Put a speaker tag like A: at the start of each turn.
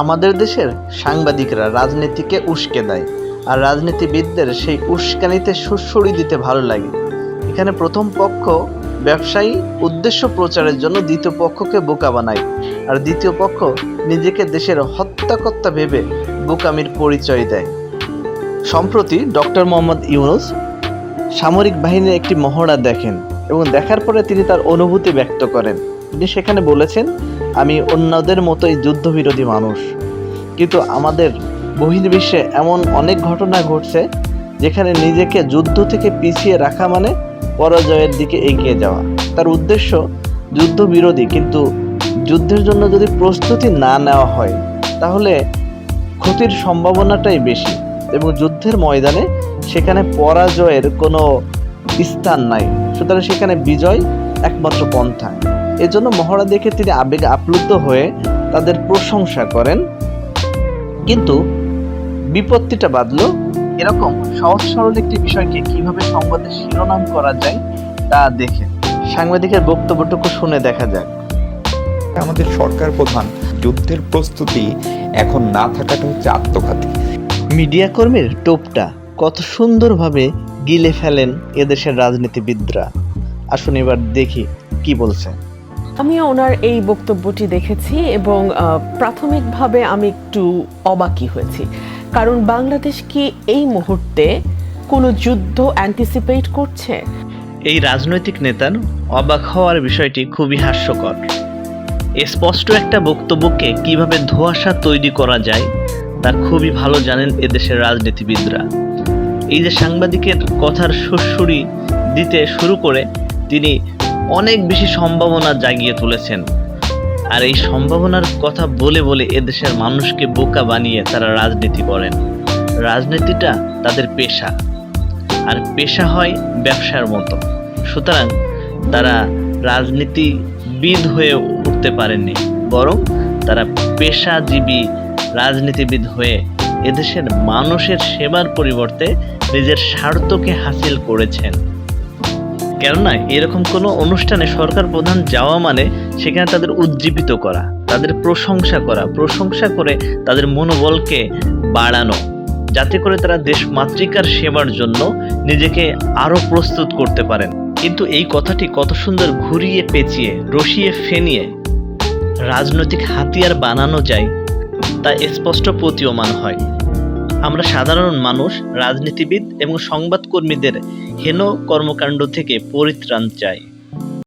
A: আমাদের দেশের সাংবাদিকরা রাজনীতিকে উস্কে দেয়, আর রাজনীতিবিদদের সেই উস্কানিতে সুড়সুড়ি দিতে ভালো লাগে। এখানে প্রথম পক্ষ ব্যবসায়ী উদ্দেশ্য প্রচারের জন্য দ্বিতীয় পক্ষকে বোকা বানায়, আর দ্বিতীয় পক্ষ নিজেকে দেশের হত্যাকর্তা ভেবে বোকামির পরিচয় দেয়। সম্প্রতি ডক্টর মোহাম্মদ ইউনুস সামরিক বাহিনীর একটি মহড়া দেখেন এবং দেখার পরে তিনি তার অনুভূতি ব্যক্ত করেন। তিনি সেখানে বলেছেন, আমি অন্যদের মতোই যুদ্ধবিরোধী মানুষ। কিন্তু আমাদের বহির্বিশ্বে এমন অনেক ঘটনা ঘটছে, যেখানে নিজেকে যুদ্ধ থেকে পিছিয়ে রাখা মানে পরাজয়ের দিকে এগিয়ে যাওয়া। তার উদ্দেশ্য যুদ্ধবিরোধী, কিন্তু যুদ্ধের জন্য যদি প্রস্তুতি না নেওয়া হয়, তাহলে ক্ষতির সম্ভাবনাটাই বেশি এবং যুদ্ধের ময়দানে সেখানে পরাজয়ের কোনো স্থান নাই। সুতরাং সেখানে বিজয় একমাত্র পন্থা। এজন্য মহড়া দেখে তিনি আবেগে আপ্লুত হয়ে তাদের প্রশংসা করেন। কিন্তু বিপত্তিটা বাদলো এরকম সহজ সরল একটি বিষয়কে কীভাবে সংবাদের শিরোনাম করা যায় তা দেখে। সাংবাদিকের বক্তব্যটুকু শুনে দেখা যাক।
B: আমাদের সরকার প্রধান যুদ্ধের প্রস্তুতি এখন না থাকাটা হচ্ছে আত্মঘাতী।
A: মিডিয়া কর্মীর টোপটা কত সুন্দরভাবে গিলে ফেলেন এদেশের রাজনীতিবিদরা। আসুন এবার দেখি কি বলছে।
C: আমি ওনার এই বক্তব্যটি দেখেছি এবং প্রাথমিকভাবে আমি একটু অবাকই হয়েছি। কারণ বাংলাদেশ কি এই মুহূর্তে কোনো যুদ্ধ অ্যান্টিসিপেট করছে?
A: এই রাজনৈতিক নেতার অবাক হওয়ার বিষয়টি খুবই হাস্যকর। স্পষ্ট একটা বক্তব্যকে কীভাবে ধোঁয়াশা তৈরি করা যায় তা খুবই ভালো জানেন এদেশের রাজনীতিবিদরা। এই যে সাংবাদিকের কথার সুরসুরি দিতে শুরু করে, তিনি অনেক বেশি সম্ভাবনা জাগিয়ে তুলেছেন। আর এই সম্ভাবনার কথা বলে বলে এদেশের মানুষকে বোকা বানিয়ে তারা রাজনীতি করেন। রাজনীতিটা তাদের পেশা। আর পেশা হয় ব্যবসার মতো। সুতরাং তারা রাজনীতিবিদ হয়ে উঠতে পারেননি, বরং তারা পেশাজীবী রাজনীতিবিদ হয়ে এদেশের মানুষের সেবার পরিবর্তে নিজের স্বার্থকে হাসিল করেছেন। কেননা এরকম কোনো অনুষ্ঠানে সরকার প্রধান যাওয়া মানে সেখানে তাদের উজ্জীবিত করা, তাদের প্রশংসা করা, প্রশংসা করে তাদের মনোবলকে বাড়ানো, যাতে করে তারা দেশ মাতৃকার সেবার জন্য নিজেকে আরও প্রস্তুত করতে পারেন। কিন্তু এই কথাটি কত সুন্দর ঘুরিয়ে পেঁচিয়ে, রসিয়ে ফেনিয়ে রাজনৈতিক হাতিয়ার বানানো যায়, তা স্পষ্ট প্রতীয়মান হয়। আমরা সাধারণ মানুষ রাজনীতিবিদ এবং সংবাদকর্মীদের হেন কর্মকাণ্ড থেকে পরিত্রাণ চাই।